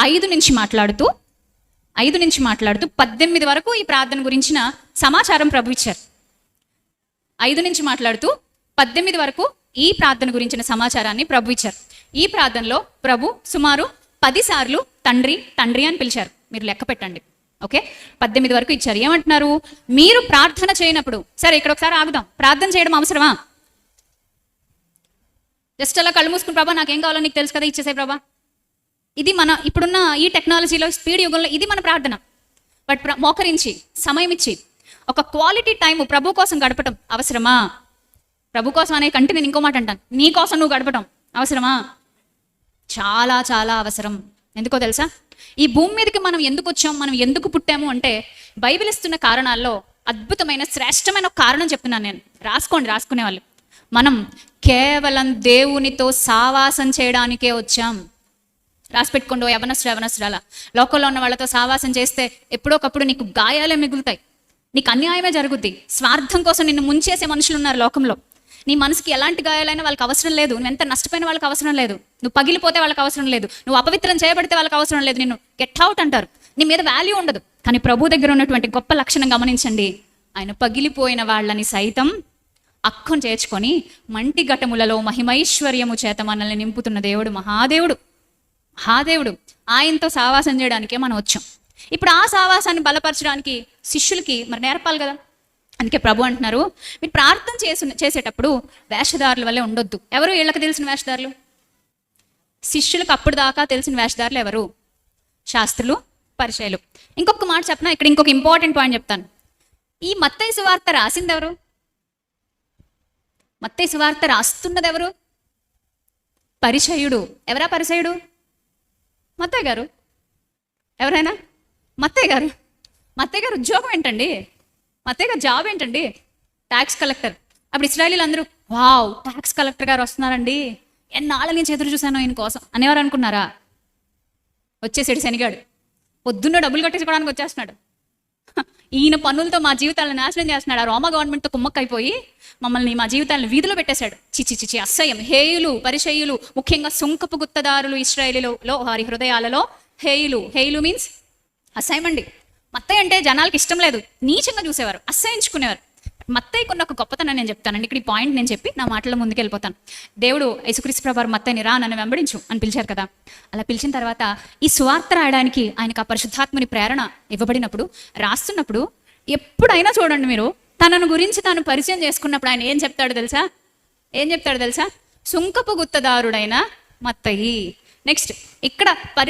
ఐదు నుంచి మాట్లాడుతూ ఐదు నుంచి మాట్లాడుతూ పద్దెనిమిది వరకు ఈ ప్రార్థన గురించిన సమాచారం ప్రభు ఇచ్చారు. ఐదు నుంచి మాట్లాడుతూ పద్దెనిమిది వరకు ఈ ప్రార్థన గురించిన సమాచారాన్ని ప్రభు ఇచ్చారు. ఈ ప్రార్థనలో ప్రభు సుమారు పదిసార్లు తండ్రి తండ్రి అని పిలిచారు. మీరు లెక్క పెట్టండి. ఓకే? పద్దెనిమిది వరకు ఇచ్చారు. ఏమంటున్నారు? మీరు ప్రార్థన చేయనప్పుడు సరే ఇక్కడ ఒకసారి ఆగుదాం. ప్రార్థన చేయడం అవసరమా? జస్ట్ అలా కళ్ళు మూసుకుని ప్రభా నాకేం కావాలో నీకు తెలుసు కదా ఇచ్చేసే ప్రభా. ఇది మన ఇప్పుడున్న ఈ టెక్నాలజీలో స్పీడ్ యుగంలో ఇది మన ప్రార్థన. బట్ మోకరించి సమయం ఇచ్చి ఒక క్వాలిటీ టైం ప్రభు కోసం గడపటం అవసరమా? ప్రభు కోసం అనే కంటే నేను ఇంకో మాట అంటాను. నీ కోసం నువ్వు గడపటం అవసరమా? చాలా చాలా అవసరం. ఎందుకో తెలుసా? ఈ భూమి మీదకి మనం ఎందుకు వచ్చాం మనం ఎందుకు పుట్టాము అంటే బైబిల్ ఇస్తున్న కారణాల్లో అద్భుతమైన శ్రేష్టమైన కారణం చెప్తున్నాను నేను. రాసుకోండి రాసుకునే వాళ్ళు మనం కేవలం దేవునితో సావాసం చేయడానికే వచ్చాం. రాసి పెట్టుకోండి యవనస్తుడు అలా లోకంలో ఉన్న వాళ్ళతో సావాసం చేస్తే ఎప్పుడోకప్పుడు నీకు గాయాలే మిగులుతాయి. నీకు అన్యాయమే జరుగుద్ది. స్వార్థం కోసం నిన్ను ముంచేసే మనుషులు ఉన్నారు లోకంలో. నీ మనసుకి ఎలాంటి గాయాలైనా వాళ్ళకి అవసరం లేదు. నువ్వు ఎంత నష్టపోయిన వాళ్ళకి అవసరం లేదు. నువ్వు పగిలిపోతే వాళ్ళకి అవసరం లేదు. నువ్వు అపవిత్రం చేయబడితే వాళ్ళకి అవసరం లేదు. నిన్ను గెట్ అవుట్ అంటారు. నీ మీద వాల్యూ ఉండదు. కానీ ప్రభు దగ్గర ఉన్నటువంటి గొప్ప లక్షణం గమనించండి. ఆయన పగిలిపోయిన వాళ్ళని సైతం అక్కం చేర్చుకొని మంటి ఘటములలో మహిమైశ్వర్యము చేత మనల్ని నింపుతున్న దేవుడు మహాదేవుడు. మహాదేవుడు ఆయనతో సావాసం చేయడానికే మనం వచ్చాం. ఇప్పుడు ఆ సావాసాన్ని బలపరచడానికి శిష్యులకి మరి నేర్పాలి కదా? అందుకే ప్రభు అంటున్నారు మీరు ప్రార్థన చేసు చేసేటప్పుడు వేషధారుల వల్లే ఉండొద్దు. ఎవరు వీళ్ళకి తెలిసిన వేషధారులు? శిష్యులకు అప్పుడు దాకా తెలిసిన వేషధారులు ఎవరు? శాస్త్రులు పరిచయలు. ఇంకొక మాట చెప్పనా? ఇక్కడ ఇంకొక ఇంపార్టెంట్ పాయింట్ చెప్తాను. ఈ మత్తయి సువార్త రాసింది ఎవరు? మత్తయి సువార్త రాస్తున్నది ఎవరు? పరిచయుడు. ఎవరా పరిచయుడు? మత్తయ్య గారు? ఎవరైనా? మత్తయ్య గారు? మత్తయ్య గారు ఉద్యోగం ఏంటండి? మత్తయ్య గారు జాబ్ ఏంటండి? ట్యాక్స్ కలెక్టర్ అప్పుడు ఇస్రాయలీలు అందరూ వావ్ ట్యాక్స్ కలెక్టర్ గారు వస్తున్నారండి. ఎన్నాళ్ళ నుంచి చేతులు చూశాను ఈయన కోసం. అనేవారు అనుకున్నారా? వచ్చేసాడు శనిగాడు. పొద్దున్న డబ్బులు కట్టేసుకోవడానికి వచ్చేస్తున్నాడు. ఈయన పనులతో మా జీవితాలను నాశనం చేస్తున్నాడు. ఆ రోమా గవర్నమెంట్తో కుమ్మక్కైపోయి మమ్మల్ని మా జీవితాలను వీధిలో పెట్టేశాడు. చిచి చిచి అసహ్యం. హేయులు పరిచయులు ముఖ్యంగా సుంకపు గుత్తదారులు ఇస్రాయేలీలో వారి హృదయాలలో హేయులు. హేయులు మీన్స్ అసహ్యం అండి. మత్తయ్య అంటే జనాలకి ఇష్టం లేదు. నీచంగా చూసేవారు. అసహించుకునేవారు. మత్తయ్యకున్న ఒక గొప్పతనం నేను చెప్తానండి. ఇక్కడ ఈ పాయింట్ నేను చెప్పి నా మాటల ముందుకు వెళ్ళిపోతాను. దేవుడు యేసుక్రీస్తు ప్రభావం మత్తయ్యని రా నన్ను వెంబడించు అని పిలిచారు కదా. అలా పిలిచిన తర్వాత ఈ సువార్త రాయడానికి ఆయనకు ఆ పరిశుద్ధాత్మని ప్రేరణ ఇవ్వబడినప్పుడు రాస్తున్నప్పుడు ఎప్పుడైనా చూడండి మీరు తనను గురించి తాను పరిచయం చేసుకున్నప్పుడు ఆయన ఏం చెప్తాడు తెలుసా? ఏం చెప్తాడు తెలుసా? సుంకపు గుత్తదారుడైన మత్తయి. నెక్స్ట్ ఇక్కడ పరి